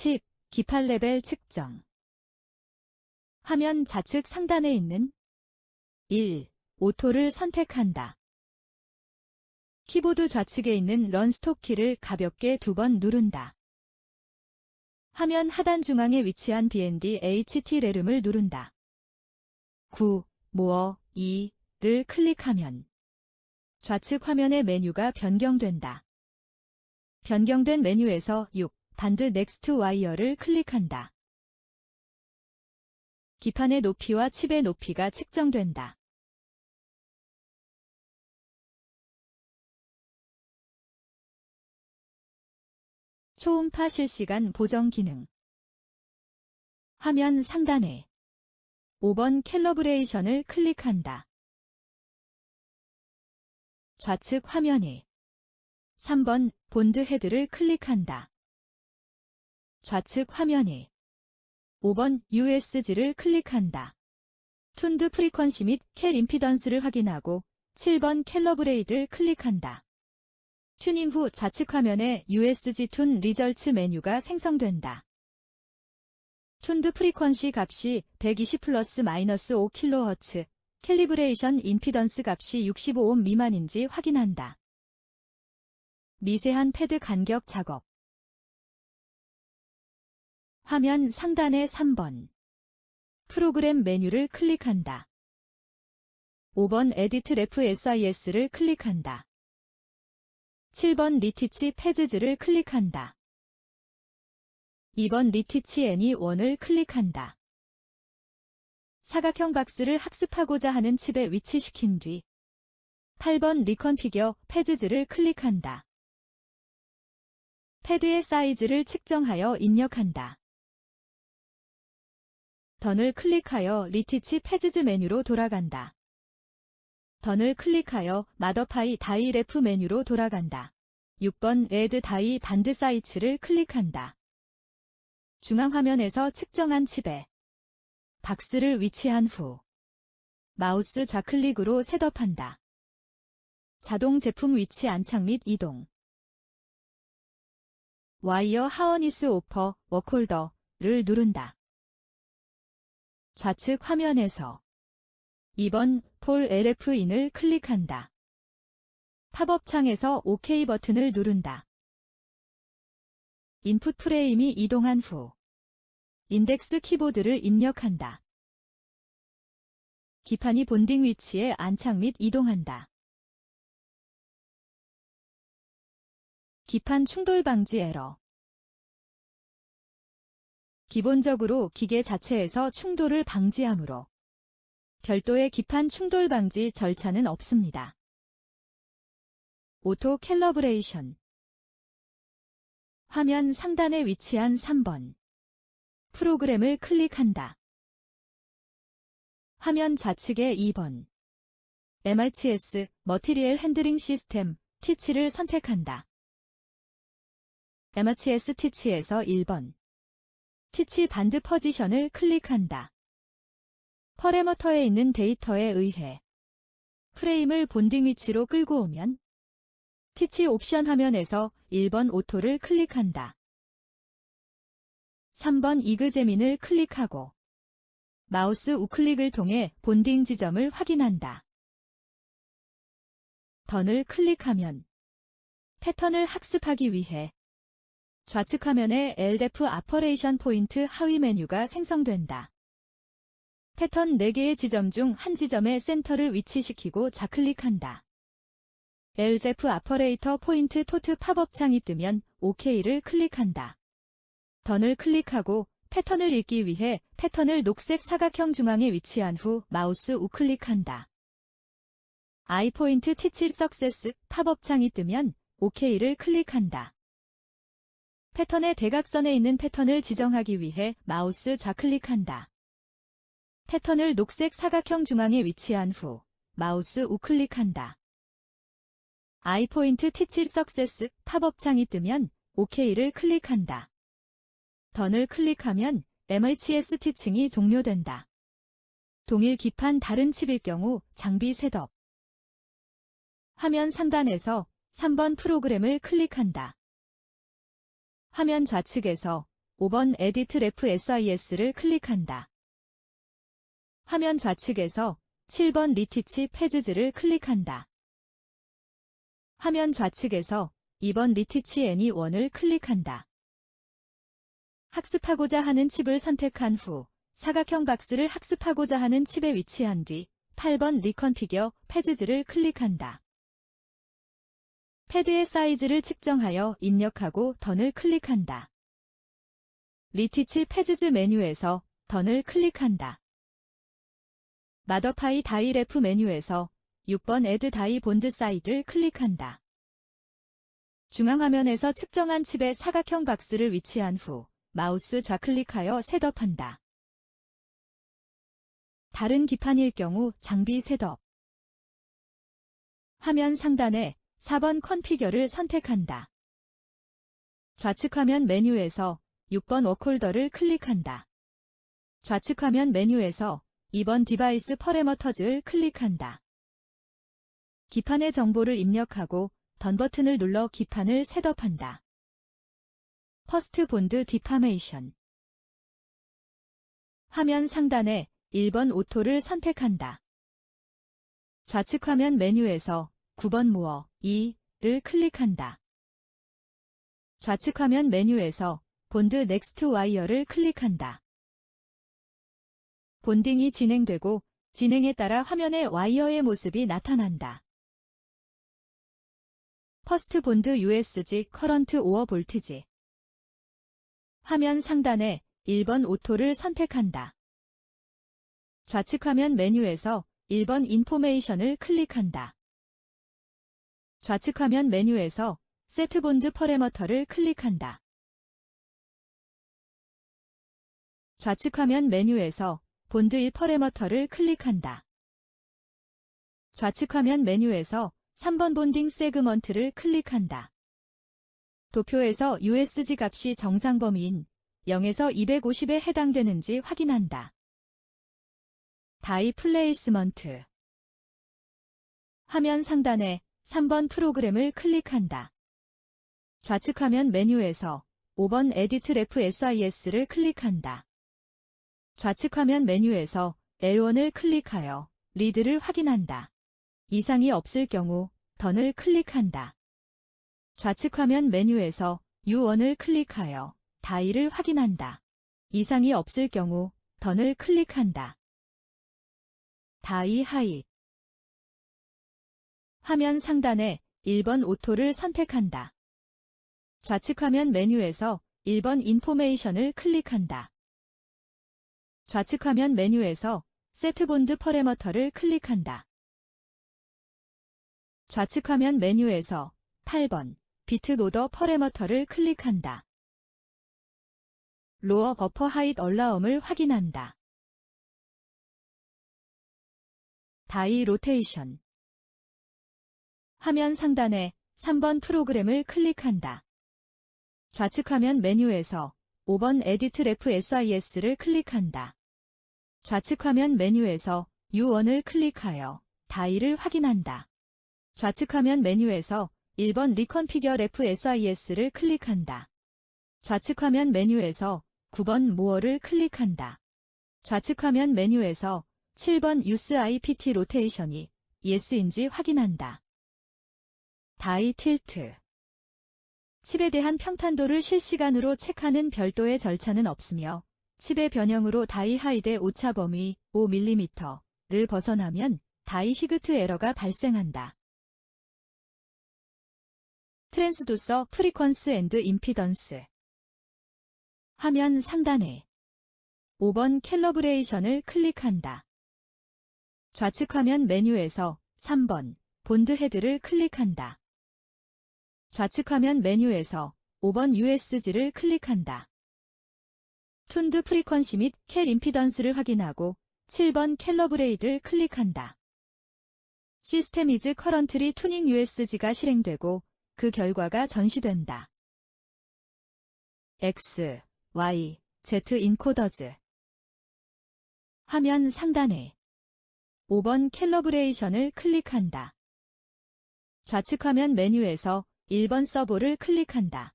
칩, 기판 레벨 측정. 화면 좌측 상단에 있는 1. 오토를 선택한다. 키보드 좌측에 있는 런 스톱 키를 가볍게 두 번 누른다. 화면 하단 중앙에 위치한 BND HT 레름을 누른다. 9. 모어 2를 클릭하면 좌측 화면의 메뉴가 변경된다. 변경된 메뉴에서 6. 반드 넥스트 와이어를 클릭한다. 기판의 높이와 칩의 높이가 측정된다. 초음파 실시간 보정 기능 화면 상단에 5번 캘러브레이션을 클릭한다. 좌측 화면에 3번 본드 헤드를 클릭한다. 좌측 화면에 5번 USG를 클릭한다. 툰드 프리퀀시 및 캘 임피던스를 확인하고 7번 캘러브레이드를 클릭한다. 튜닝 후 좌측 화면에 USG 툰 리절츠 메뉴가 생성된다. 툰드 프리퀀시 값이 120 플러스 마이너스 5kHz, 캘리브레이션 임피던스 값이 65옴 미만인지 확인한다. 미세한 패드 간격 작업 화면 상단의 3번 프로그램 메뉴를 클릭한다. 5번 에디트 레프 SIS를 클릭한다. 7번 리티치 패즈즈를 클릭한다. 2번 리티치 애니1을 클릭한다. 사각형 박스를 학습하고자 하는 칩에 위치시킨 뒤 8번 리컨피겨 패즈즈를 클릭한다. 패드의 사이즈를 측정하여 입력한다. 던을 클릭하여 리티치 패즈즈 메뉴로 돌아간다. 던을 클릭하여 마더파이 다이 레프 메뉴로 돌아간다. 6번 레드 다이 반드 사이츠를 클릭한다. 중앙 화면에서 측정한 칩에 박스를 위치한 후 마우스 좌클릭으로 셋업한다. 자동 제품 위치 안착 및 이동 와이어 하어니스 오퍼 워홀더를 누른다. 좌측 화면에서 2번 폴 LF인을 클릭한다. 팝업 창에서 OK 버튼을 누른다. 인풋 프레임이 이동한 후 인덱스 키보드를 입력한다. 기판이 본딩 위치에 안착 및 이동한다. 기판 충돌 방지 에러 기본적으로 기계 자체에서 충돌을 방지하므로 별도의 기판 충돌 방지 절차는 없습니다. 오토 캘러브레이션 화면 상단에 위치한 3번 프로그램을 클릭한다. 화면 좌측에 2번 MRTS 머티리얼 핸드링 시스템 티치를 선택한다. MRTS 티치에서 1번 티치 반드 퍼지션을 클릭한다. 퍼레머터에 있는 데이터에 의해 프레임을 본딩 위치로 끌고 오면 티치 옵션 화면에서 1번 오토를 클릭한다. 3번 이그제민을 클릭하고 마우스 우클릭을 통해 본딩 지점을 확인한다. 던을 클릭하면 패턴을 학습하기 위해 좌측 화면에 LDEF 아퍼레이션 포인트 하위 메뉴가 생성된다. 패턴 4개의 지점 중 한 지점에 센터를 위치시키고 좌클릭한다. LZF 아퍼레이터 포인트 토트 팝업 창이 뜨면 OK를 클릭한다. 던을 클릭하고 패턴을 읽기 위해 패턴을 녹색 사각형 중앙에 위치한 후 마우스 우클릭한다. 아이포인트 티치 석세스 팝업 창이 뜨면 OK를 클릭한다. 패턴의 대각선에 있는 패턴을 지정하기 위해 마우스 좌클릭한다. 패턴을 녹색 사각형 중앙에 위치한 후 마우스 우클릭한다. 아이포인트 티치 석세스 팝업 창이 뜨면 OK를 클릭한다. 던을 클릭하면 MHS 티칭이 종료된다. 동일 기판 다른 칩일 경우 장비 셋업. 화면 상단에서 3번 프로그램을 클릭한다. 화면 좌측에서 5번 Edit Ref SIS를 클릭한다. 화면 좌측에서 7번 리티치 페즈즈를 클릭한다. 화면 좌측에서 2번 리티치 애니 1을 클릭한다. 학습하고자 하는 칩을 선택한 후 사각형 박스를 학습하고자 하는 칩에 위치한 뒤 8번 리컨피겨 페즈즈를 클릭한다. 패드의 사이즈를 측정하여 입력하고 던을 클릭한다. 리티치 페즈즈 메뉴에서 던을 클릭한다. 마더파이 다이 레프 메뉴에서 6번 에드 다이 본드 사이드를 클릭한다. 중앙화면에서 측정한 칩의 사각형 박스를 위치한 후 마우스 좌클릭하여 셋업한다. 다른 기판일 경우 장비 셋업. 화면 상단에 4번 컨피겨를 선택한다. 좌측 화면 메뉴에서 6번 워홀더를 클릭한다. 좌측 화면 메뉴에서 2번 디바이스 퍼레머터즈를 클릭한다. 기판의 정보를 입력하고 던 버튼을 눌러 기판을 셋업한다. 퍼스트 본드 디파메이션 화면 상단에 1번 오토를 선택한다. 좌측 화면 메뉴에서 9번 모어 2를 클릭한다. 좌측 화면 메뉴에서 본드 넥스트 와이어를 클릭한다. 본딩이 진행되고 진행에 따라 화면에 와이어의 모습이 나타난다. 퍼스트 본드 USG 커런트 오어 볼티지 화면 상단에 1번 오토를 선택한다. 좌측 화면 메뉴에서 1번 인포메이션을 클릭한다. 좌측 화면 메뉴에서 세트 본드 퍼레머터를 클릭한다. 좌측 화면 메뉴에서 본드 1 퍼레머터를 클릭한다. 좌측 화면 메뉴에서 3번 본딩 세그먼트를 클릭한다. 도표에서 USG 값이 정상 범위인 0에서 250에 해당되는지 확인한다. 다이 플레이스먼트 화면 상단에 3번 프로그램을 클릭한다. 좌측 화면 메뉴에서 5번 에디트 레프 SIS를 클릭한다. 좌측 화면 메뉴에서 L1을 클릭하여 리드를 확인한다. 이상이 없을 경우 던을 클릭한다. 좌측 화면 메뉴에서 U1을 클릭하여 다이를 확인한다. 이상이 없을 경우 던을 클릭한다. 다이 하이 화면 상단에 1번 오토를 선택한다. 좌측 화면 메뉴에서 1번 인포메이션을 클릭한다. 좌측 화면 메뉴에서 세트 본드 퍼레머터를 클릭한다. 좌측 화면 메뉴에서 8번 비트 로더 퍼레머터를 클릭한다. 로어 버퍼 하이트 얼라움을 확인한다. 다이 로테이션 화면 상단에 3번 프로그램을 클릭한다. 좌측 화면 메뉴에서 5번 에디트 레프 SIS를 클릭한다. 좌측 화면 메뉴에서 U1을 클릭하여 다이를 확인한다. 좌측 화면 메뉴에서 1번 리컨피겨 레프 SIS를 클릭한다. 좌측 화면 메뉴에서 9번 모어를 클릭한다. 좌측 화면 메뉴에서 7번 유스 IPT 로테이션이 예스인지 확인한다. 다이 틸트 칩에 대한 평탄도를 실시간으로 체크하는 별도의 절차는 없으며 칩의 변형으로 다이 하이드 오차 범위 5mm를 벗어나면 다이 히그트 에러가 발생한다. 트랜스두서 프리퀀스 앤드 임피던스 화면 상단에 5번 캘러브레이션을 클릭한다. 좌측 화면 메뉴에서 3번 본드 헤드를 클릭한다. 좌측 화면 메뉴에서 5번 USG를 클릭한다. 툰드 프리퀀시 및캘 임피던스를 확인하고 7번 캘러 브레이드를 클릭한다. 시스템 이즈 커런트리 투닝 USG가 실행되고 그 결과가 전시된다. X, Y, Z 인코더즈 화면 상단에 5번 캘러브레이션을 클릭한다. 좌측 화면 메뉴에서 1번 서버를 클릭한다.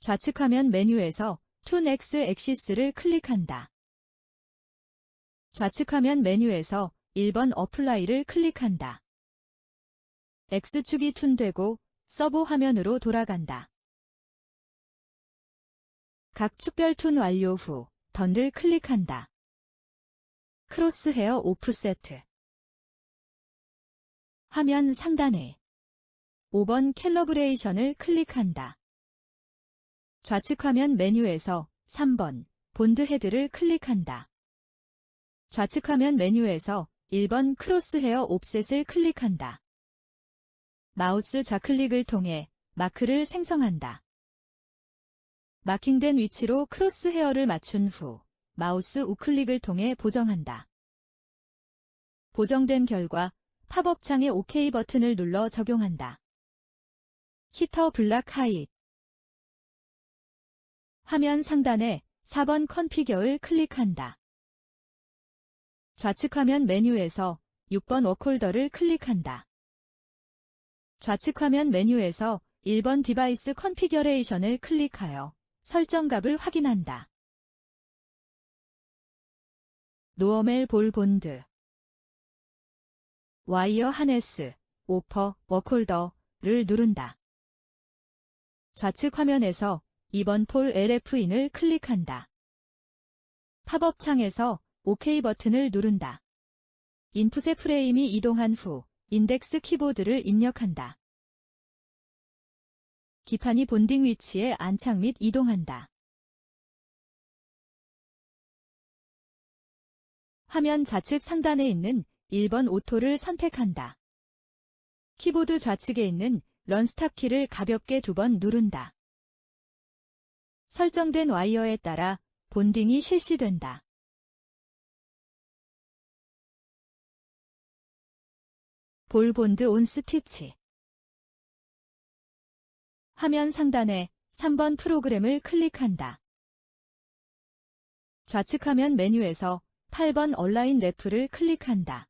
좌측 화면 메뉴에서 툰 X 엑시스를 클릭한다. 좌측 화면 메뉴에서 1번 어플라이를 클릭한다. X축이 툰되고 서브 화면으로 돌아간다. 각 축별 툰 완료 후 던을 클릭한다. 크로스헤어 오프세트 화면 상단에 5번 캘러브레이션을 클릭한다. 좌측 화면 메뉴에서 3번 본드 헤드를 클릭한다. 좌측 화면 메뉴에서 1번 크로스헤어 옵셋을 클릭한다. 마우스 좌클릭을 통해 마크를 생성한다. 마킹된 위치로 크로스헤어를 맞춘 후 마우스 우클릭을 통해 보정한다. 보정된 결과 팝업 창의 OK 버튼을 눌러 적용한다. 히터 블락 하잇 화면 상단에 4번 컨피겨를 클릭한다. 좌측 화면 메뉴에서 6번 워홀더를 클릭한다. 좌측 화면 메뉴에서 1번 디바이스 컨피겨레이션을 클릭하여 설정값을 확인한다. 노어멜 볼 본드 와이어 하네스, 오퍼, 워홀더를 누른다. 좌측 화면에서 2번 폴 LF인을 클릭한다. 팝업 창에서 OK 버튼을 누른다. 인풋의 프레임이 이동한 후 인덱스 키보드를 입력한다. 기판이 본딩 위치에 안착 및 이동한다. 화면 좌측 상단에 있는 1번 오토를 선택한다. 키보드 좌측에 있는 런스탑 키를 가볍게 두 번 누른다. 설정된 와이어에 따라 본딩이 실시된다. 볼본드 온 스티치 화면 상단에 3번 프로그램을 클릭한다. 좌측 화면 메뉴에서 8번 온라인 래프를 클릭한다.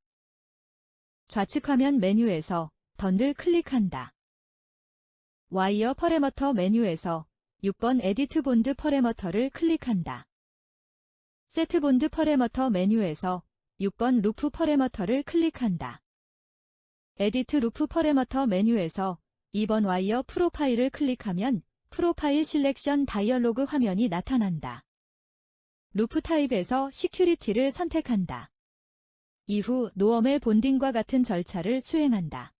좌측 화면 메뉴에서 던을 클릭한다. 와이어 퍼레머터 메뉴에서 6번 에디트 본드 퍼레머터를 클릭한다. 세트 본드 퍼레머터 메뉴에서 6번 루프 퍼레머터를 클릭한다. 에디트 루프 퍼레머터 메뉴에서 2번 와이어 프로파일을 클릭하면 프로파일 실렉션 다이얼로그 화면이 나타난다. 루프 타입에서 시큐리티를 선택한다. 이후 노어멜 본딩과 같은 절차를 수행한다.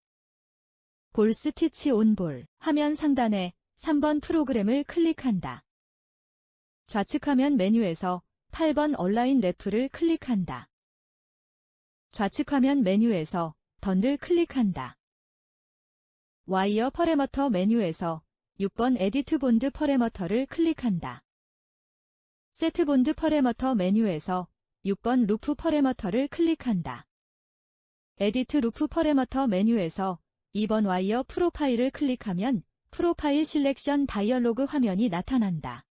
볼 스티치 온볼 화면 상단에 3번 프로그램을 클릭한다. 좌측 화면 메뉴에서 8번 온라인 래프를 클릭한다. 좌측 화면 메뉴에서 던을 클릭한다. 와이어 퍼레머터 메뉴에서 6번 에디트 본드 퍼레머터를 클릭한다. 세트 본드 퍼레머터 메뉴에서 6번 루프 퍼레머터를 클릭한다. 에디트 루프 퍼레머터 메뉴에서 2번 와이어 프로파일을 클릭하면 프로파일 실렉션 다이얼로그 화면이 나타난다.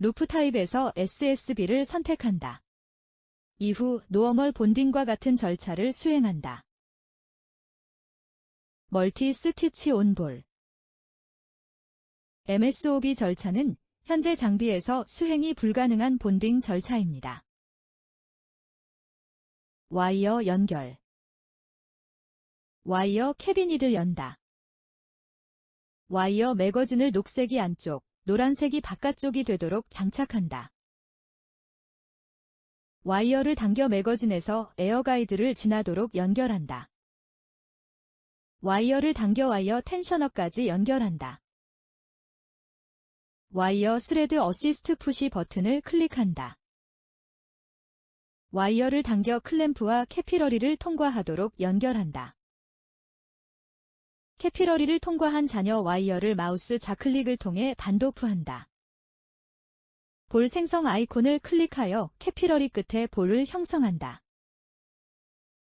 루프 타입에서 SSB를 선택한다. 이후 노어멀 본딩과 같은 절차를 수행한다. 멀티 스티치 온볼 MSOB 절차는 현재 장비에서 수행이 불가능한 본딩 절차입니다. 와이어 연결 와이어 캐비닛을 연다. 와이어 매거진을 녹색이 안쪽, 노란색이 바깥쪽이 되도록 장착한다. 와이어를 당겨 매거진에서 에어가이드를 지나도록 연결한다. 와이어를 당겨 와이어 텐셔너까지 연결한다. 와이어 스레드 어시스트 푸시 버튼을 클릭한다. 와이어를 당겨 클램프와 캐피러리를 통과하도록 연결한다. 캐피러리를 통과한 잔여 와이어를 마우스 좌클릭을 통해 반도프한다. 볼 생성 아이콘을 클릭하여 캐피러리 끝에 볼을 형성한다.